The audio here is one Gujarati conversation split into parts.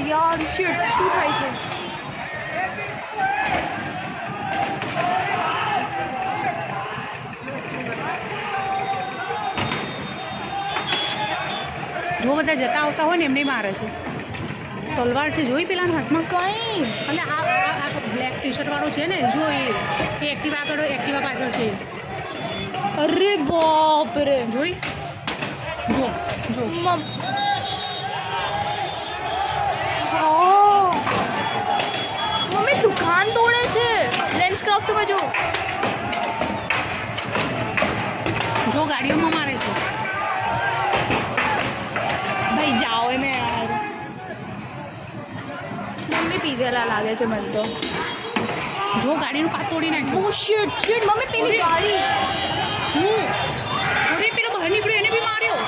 યાર શિટ શું થાય છે જો બધા જતા આવતા હોય ને એમને મારે છે. તલવાર છે જોઈ પેલાના હાથમાં? કઈ. અને આ આ આ બ્લેક ટી શર્ટ વાળો છે ને જો એ એ એક્ટિવા આગળ એક્ટિવા પાછળ છે. અરે બાપ રે જોઈ? જો જો મમ હા. દુકાન તોડે છે. લેન્સ ક્રાફ્ટમાં જો. જો ગાડીઓમાં મારે છે. ભાઈ જાઓ ને યાર. મમ્મી પીધેલા લાગે છે મને તો. જો ગાડીનું કાચ તોડી નાખ્યું. ઓ શિટ શિટ મમ્મી પેલી ગાડી. જો. ઓરે પેલો બહાર નીકળ્યો એને બી માર્યો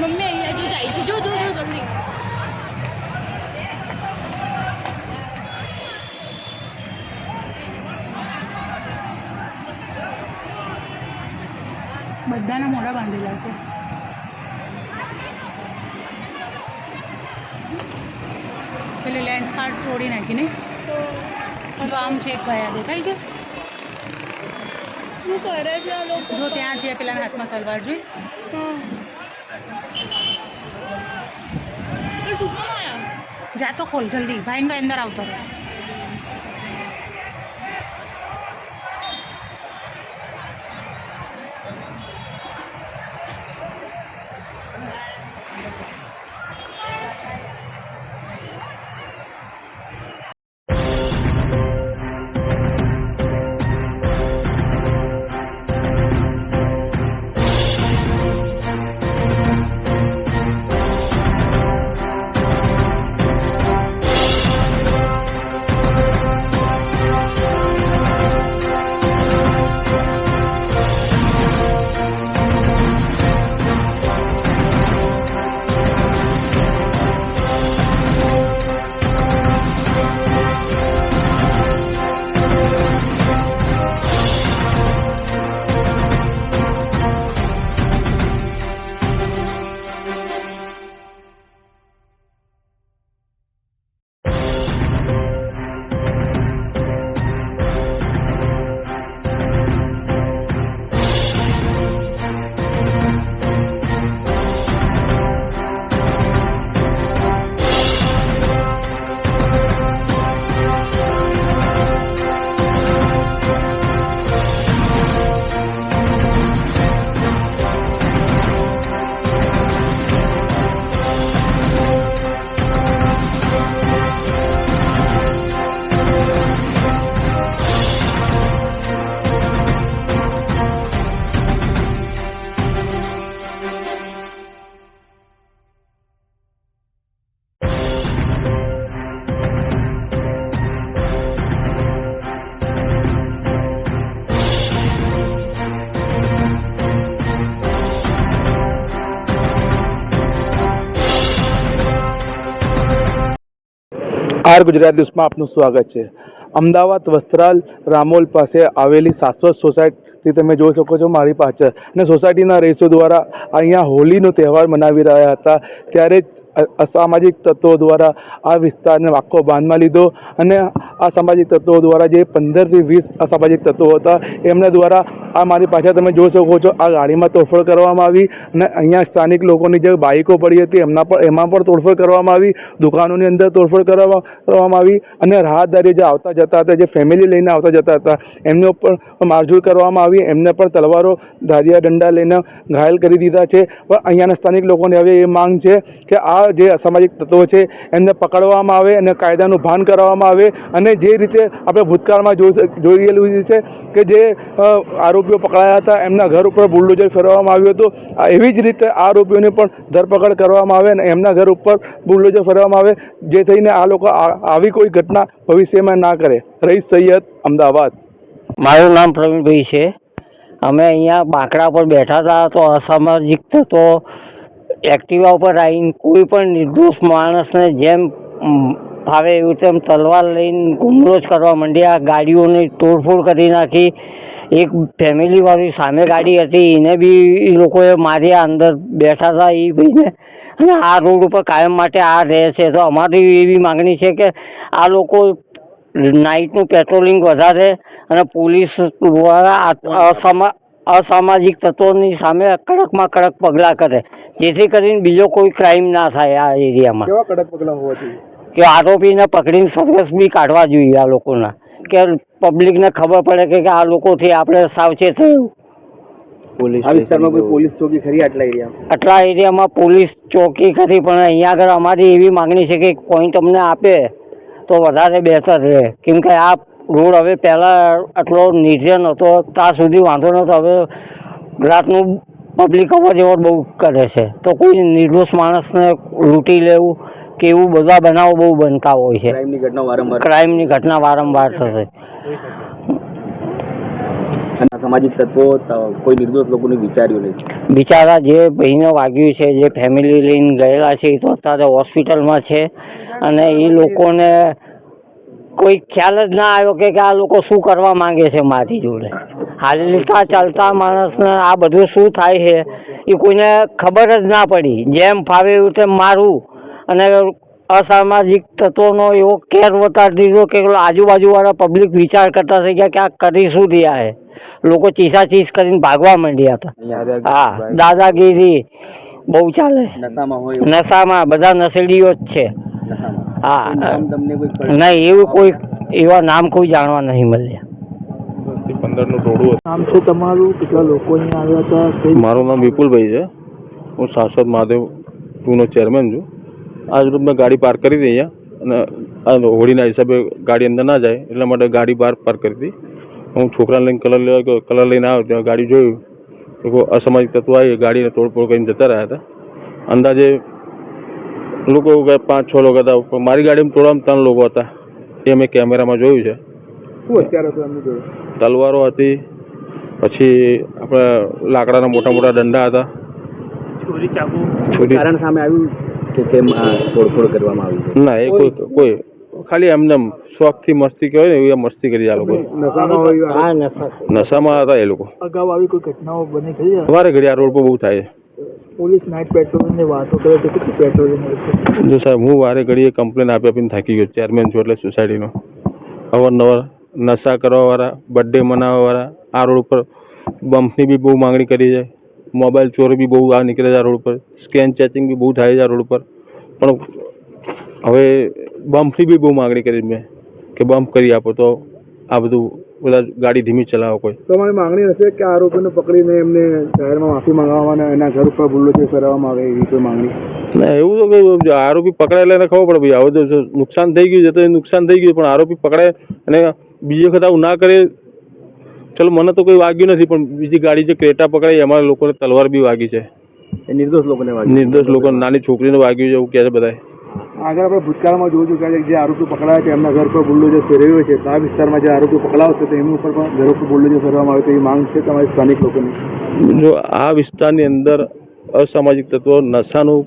મમ્મી અહીંયા જો જાય છે. જો જો જો જલ્દી. બધાના મોઢા બાંધેલા છે. પેલી લેન્સ કાર્ડ તોડી નાખીને તો આમ છે કયા દેખાય છે? શું કરે છે જો ત્યાં છે પેલાના હાથમાં તલવાર જોઈ. પણ શું કામ આયા જાતો ખોલ જલ્દી. ભાઈને અંદર આવતો રહે. આર ગુજરાત ન્યૂઝમાં આપનું સ્વાગત છે. અમદાવાદ વસ્ત્રાલ રામોલ પાસે આવેલી શાશ્વત સોસાયટી તમે જોઈ શકો છો મારી પાછળ. અને સોસાયટીના રહીશો દ્વારા અહીંયા હોલીનો તહેવાર મનાવી રહ્યા હતા. ત્યારે અસામાજિક તત્વો દ્વારા આ વિસ્તારને આખો બાંધમાં લીધો અને આ સામાજિક તત્વો દ્વારા જે પંદરથી વીસ અસામાજિક તત્વો હતા, એમના દ્વારા આ મારી પાછળ તમે જોઈ શકો છો, આ ગાડીમાં તોડફોડ કરવામાં આવી અને અહીંયા સ્થાનિક લોકોની જે બાઇકો પડી હતી, એમના પર, એમાં પણ તોડફોડ કરવામાં આવી, દુકાનોની અંદર તોડફોડ કરવામાં આવી અને રાહતદારી જે આવતા જતા હતા, જે ફેમિલી લઈને આવતા જતા હતા, એમને ઉપર મારઝૂડ કરવામાં આવી, એમને પણ તલવારો, ધારિયા દંડા લઈને ઘાયલ કરી દીધા છે. પણ અહીંયાના સ્થાનિક લોકોની હવે એ માંગ છે કે આ આ જે અસામાજિક તત્વો છે, એમને પકડવામાં આવે અને કાયદાનું ભાન કરાવવામાં આવે અને જે રીતે આપણે ભૂતકાળમાં જોઈ રહેલું છે કે જે આરોપીઓ પકડાયા હતા, એમના ઘર ઉપર બુલડોઝર ફેરવવામાં આવ્યું હતું. એવી જ રીતે આરોપીઓની પણ ધરપકડ કરવામાં આવે અને એમના ઘર ઉપર બુલડોઝર ફેરવવામાં આવે, જે થઈને આ લોકો આવી કોઈ ઘટના ભવિષ્યમાં ના કરે. રહીશ સૈયદ, અમદાવાદ. મારું નામ પ્રવીણભાઈ છે. અમે અહીંયા બાંકડા પર બેઠા હતા, તો અસામાજિક તત્વો એક્ટિવા ઉપર આવીને કોઈ પણ નિર્દોષ માણસને જેમ ફાવે એવું તેમ તલવાર લઈને ગુમરોજ કરવા માંડ્યા. ગાડીઓની તોડફોડ કરી નાખી. એક ફેમિલીવાળી સામે ગાડી હતી. એને બી એ લોકોએ માર્યા અંદર બેઠા હતા. એ ભાઈને અને આ રોડ ઉપર કાયમ માટે આ રહે છે. તો અમારી એવી માગણી છે કે આ લોકો નાઇટનું પેટ્રોલિંગ વધારે અને પોલીસ દ્વારા અસામા અસામાજિક તત્વોની સામે કડકમાં કડક પગલાં કરે. જેથી કરીને બીજો કોઈ ક્રાઇમ ના થાય આ એરિયામાં. કેવા કડક પગલાં હોવા જોઈએ? કે આરોપીને પકડીને સરઘસ બી કાઢવા જોઈએ આ લોકોના. કે પબ્લિકને ખબર પડે કે આ લોકોથી આપણે સાવચેત થયું. આ વિસ્તારમાં કોઈ પોલીસ ચોકી ખરી આટલા એરિયામાં? આટલા એરિયામાં પોલીસ ચોકી કરી પણ અહીંયા આગળ અમારી એવી માગણી છે કે પોઈન્ટ અમને આપે તો વધારે બહેતર રહે. કેમ કે આ રોડ હવે પહેલાં આટલો નિર્જન હતો ત્યાં સુધી વાંધો નહોતો. હવે રાતનું પબ્લિક અવર જવર બહુ કરે છે. તો કોઈ નિર્દોષ માણસને લૂંટી લેવું કે એવું બધા બનાવો બહુ બનતા હોય છે. ક્રાઇમની ઘટના વારંવાર. ઘટના વારંવાર થશે. સામાજિક તત્વો કોઈ નિર્દોષ લોકોને વિચાર્યું નહીં. બિચારા જે ભાઈને વાગ્યું છે જે ફેમિલી લઈને ગયેલા છે એ તો અત્યારે હોસ્પિટલમાં છે. અને એ લોકોને કોઈ ખ્યાલ જ ના આવ્યો કે આ લોકો શું કરવા માંગે છે મારી જોડે. હાલતા ચાલતા માણસને આ બધું શું થાય છે એ કોઈને ખબર જ ના પડી. જેમ ફાવે એવું તેમ મારવું અને અસામાજિક તત્વોનો એવો કેર વતાર દીધો કે આજુબાજુવાળા પબ્લિક વિચાર કરતા થઈ ગયા કે આ કરી શું રહ્યા છે. લોકો ચીસા ચીસ કરીને ભાગવા માંડ્યા હતા. હા દાદાગીરી બહુ ચાલે. નશામાં બધા નશેડીઓ જ છે. હા કોઈ નામ તમને કોઈ ખબર- નહીં એવું કોઈ એવા નામ કોઈ જાણવા નહીં મળ્યા. નામ છે તમારું? કેટલા લોકો અહીંયા આવ્યા હતા? મારું નામ વિપુલભાઈ છે. હું સાંસદ મહાદેવ ટુનો ચેરમેન છું. આજ રોજ મેં ગાડી પાર્ક કરી હતી અહીંયા. અને આ હોળીના હિસાબે ગાડી અંદર ના જાય એટલા માટે ગાડી બહાર પાર્ક કરી હતી. હું છોકરાને લઈને કલર લેવા ગયો. કલર લઈને આવ્યો ત્યાં ગાડી જોયું. તો અસામાજિક તત્વો આવી ગાડીને તોડફોડ કરીને જતા રહ્યા હતા. અંદાજે લોકો ગયા પાંચ છ લોકો હતા. પણ મારી ગાડીમાં તોડવામાં ત્રણ લોકો હતા. એ મેં કેમેરામાં જોયું છે. તલવારો હતી. પછી આપણે લાકડાના મોટા મોટા દંડા હતા. કારણ સામે આવ્યું કે કેમ તોડફોડ કરવામાં આવી ના એ કોઈ કોઈ ખાલી એમને શોખ શોખથી મસ્તી કહેવાય ને એવી મસ્તી કરી આ લોકો. નશામાં હોય હા નશા નશામાં હતા એ લોકો. અગાઉ આવી કોઈ ઘટનાઓ બની ગઈ? છે ઘડી આ રોડ પર બહુ થાય પોલીસ નાઇટ પેટ્રોલિંગની વાતો કરે છે, કેટલી પેટ્રોલિંગ જો સાહેબ, હું વારે ઘડીએ કમ્પ્લેન આપી આપીને થાકી ગયો ચેરમેન છું એટલે સોસાયટીનો અવારનવાર નશા કરવાવાળા બર્થડે મનાવવાવાળા, આ રોડ ઉપર બમ્પની બી બહુ માંગણી કરી છે. મોબાઈલ ચોરી બી બહુ આ નીકળે છે આ રોડ ઉપર. સ્કેન ચેચિંગ બી બહુ થાય છે આ રોડ ઉપર. પણ હવે બમ્પની બી બહુ માંગણી કરી મેં, કે બમ્પ કરી આપો તો આ બધું બધા ગાડી ધીમી ચલાવો કોઈ. તમારી માંગણી હશે કે આરોપીને પકડીને એમને જાહેરમાં માફી માંગવામાં અને એના ઘર ઉપર ભૂલો છે ફેરવવામાં આવે એવી કોઈ માંગણી? ના એવું તો કે જો આરોપી પકડાયેલા એને ખબર પડે ભાઈ હવે તો જો નુકસાન થઈ ગયું છે તો એ નુકસાન થઈ ગયું પણ આરોપી પકડાય અને બીજી વખત આવું ના કરે ચલો મને તો કોઈ વાગ્યું નથી પણ બીજી ગાડી જે ક્રેટા પકડાઈ એમાં લોકોને તલવાર બી વાગી છે. એ નિર્દોષ લોકોને વાગ્યું નિર્દોષ લોકો નાની છોકરીને વાગ્યું છે એવું કહે છે બધા આગળ આપણે ભૂતકાળમાં જોયું છે કે જે આરોપી પકડાયા છે એમના ઘર પર બુલ્ડોઝર ફેરવ્યો છે. આ વિસ્તારમાં જે આરોપી પકડાવશે તો એમની ઉપર પણ ઘર પર બુલ્ડોઝર ફેરવવામાં આવે તો એ માંગ છે તમારી સ્થાનિક લોકોની? જો આ વિસ્તારની અંદર અસામાજિક તત્વો નશાનું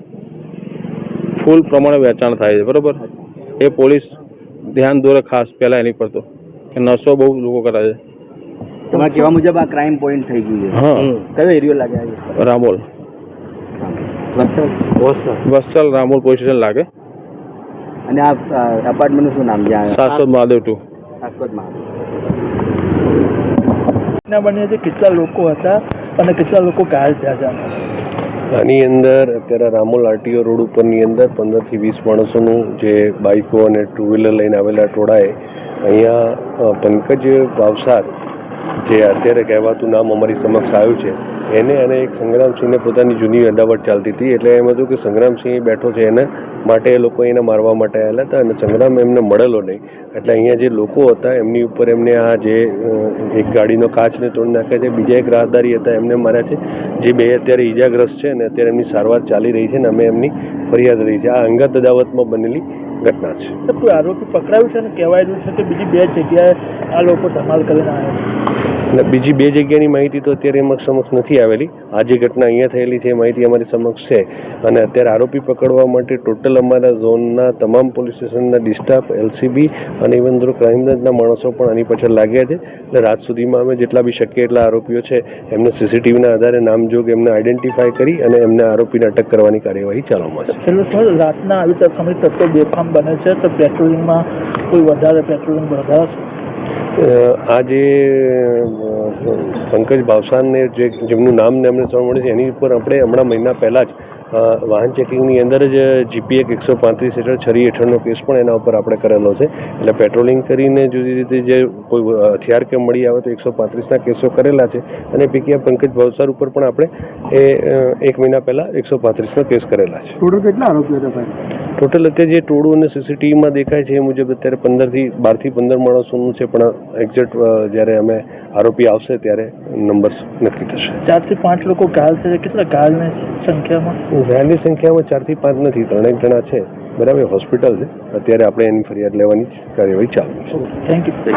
ફૂલ પ્રમાણે વેચાણ થાય છે બરાબર? એ પોલીસ ધ્યાન દોરે ખાસ પહેલાં એની પર તો કે નશો બહુ લોકો કરે છે. તમારા કહેવા મુજબ આ ક્રાઇમ પોઈન્ટ થઈ ગયું છે. હા. કયો એરિયો લાગે આ વિસ્તાર? રામોલ. વસ્તલ રામોલ પોલીસ સ્ટેશન લાગે. અને આ અપાર્ટમેન્ટનું શું નામ છે શાશ્વત મહાદેવ ટુ. શાશ્વતમાં બન્યા છે કેટલા લોકો હતા અને કેટલા લોકો ઘાયલ થયા છે આની અંદર અત્યારે રામોલ આરટીઓ રોડ ઉપરની અંદર પંદરથી વીસ માણસોનું જે બાઇકો અને ટુ વ્હીલર લઈને આવેલા ટોળાએ અહીંયા પંકજ ભાવસાર જે અત્યારે કહેવાતું નામ અમારી સમક્ષ આવ્યું છે એને અને એક સંગ્રામસિંહને પોતાની જૂની અદાવત ચાલતી હતી. એટલે એમ હતું કે સંગ્રામસિંહ બેઠો છે એને માટે એ લોકો એને મારવા માટે આવેલા હતા અને સંગ્રામ એમને મળેલો નહીં. એટલે અહીંયા જે લોકો હતા એમની ઉપર એમને આ જે એક ગાડીનો કાચને તોડી નાખ્યા છે. બીજા એક રાહદારી હતા એમને માર્યા છે. જે બે અત્યારે ઈજાગ્રસ્ત છે અને અત્યારે એમની સારવાર ચાલી રહી છે અને અમે એમની ફરિયાદ રહી છે. આ અંગત અદાવતમાં બનેલી ઘટના છે. આરોપી પકડાયું છે અને કહેવાયેલું છે કે બીજી બે જગ્યાએ આ લોકો ધમાલ કરીને આવ્યા છે? અને બીજી બે જગ્યાની માહિતી તો અત્યારે એમાં સમક્ષ નથી આવેલી. આ જે ઘટના અહીંયા થયેલી છે એ માહિતી અમારી સમક્ષ છે. અને અત્યારે આરોપી પકડવા માટે ટોટલ અમારા ઝોનના તમામ પોલીસ સ્ટેશનના ડિસ્ટાફ એલસીબી અને ઇવન ધ્રુ ક્રાઇમ બ્રાન્ચના માણસો પણ આની પાછળ લાગ્યા છે. એટલે રાત સુધીમાં અમે જેટલા બી શક્ય એટલા આરોપીઓ છે એમને સીસીટીવીના આધારે નામજોગ એમને આઈડેન્ટિફાય કરી અને એમને આરોપીને અટક કરવાની કાર્યવાહી ચાલવામાં છે. છેલ્લું સર રાતના આવી રીતે સમય તત્વો બેફામ બને છે તો પેટ્રોલિંગમાં કોઈ વધારે પેટ્રોલિંગ વધારશે અ, આ જે પંકજ ભાવસાનને જે જેમનું નામ ને અમને મળે છે, એની ઉપર આપણે હમણાં મહિના પહેલાં જ વાહન ચેકિંગની અંદર જ જીપીએક એકસો પાંત્રીસ હેઠળ છરી હેઠળનો કેસ પણ એના ઉપર આપણે કરેલો છે. એટલે પેટ્રોલિંગ કરીને જુદી રીતે જે કોઈ હથિયાર કે મળી આવે તો એકસો પાંત્રીસના કેસો કરેલા છે. અને પીકીયા પંકજ ભાવસાર ઉપર પણ આપણે એ એક મહિના પહેલાં એકસો પાંત્રીસનો કેસ કરેલા છે. ટોટલ કેટલા આરોપીઓ હતા ટોટલ અત્યારે જે ટોળું અને સીસીટીવીમાં દેખાય છે એ મુજબ અત્યારે પંદરથી બારથી પંદર માણસોનું છે પણ એક્ઝેક્ટ જ્યારે અમે આરોપી આવશે ત્યારે નંબર્સ નક્કી થશે. ચારથી પાંચ લોકો ઘાયલ છે. કેટલા ઘાયલની સંખ્યામાં? ઘાયલની સંખ્યામાં ચારથી પાંચ નથી, ત્રણેક જણા છે. બરાબર હોસ્પિટલ છે. અત્યારે આપણે એની ફરિયાદ લેવાની કાર્યવાહી ચાલુ છે. Thank you